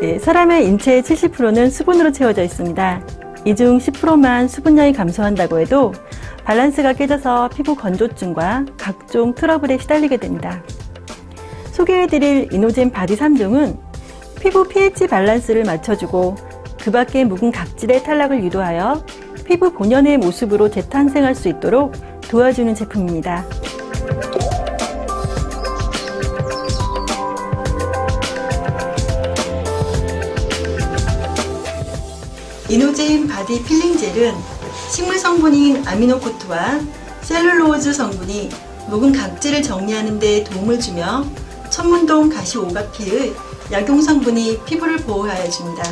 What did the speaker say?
네, 사람의 인체의 70%는 수분으로 채워져 있습니다. 이 중 10%만 수분량이 감소한다고 해도 밸런스가 깨져서 피부 건조증과 각종 트러블에 시달리게 됩니다. 소개해드릴 이노젠 바디 3종은 피부 pH 밸런스를 맞춰주고 그 밖의 묵은 각질의 탈락을 유도하여 피부 본연의 모습으로 재탄생할 수 있도록 도와주는 제품입니다. 이노제인 바디 필링 젤은 식물 성분인 아미노코트와 셀룰로즈 성분이 묵은 각질을 정리하는 데 도움을 주며 천문동 가시 오각피의 약용 성분이 피부를 보호하여 줍니다.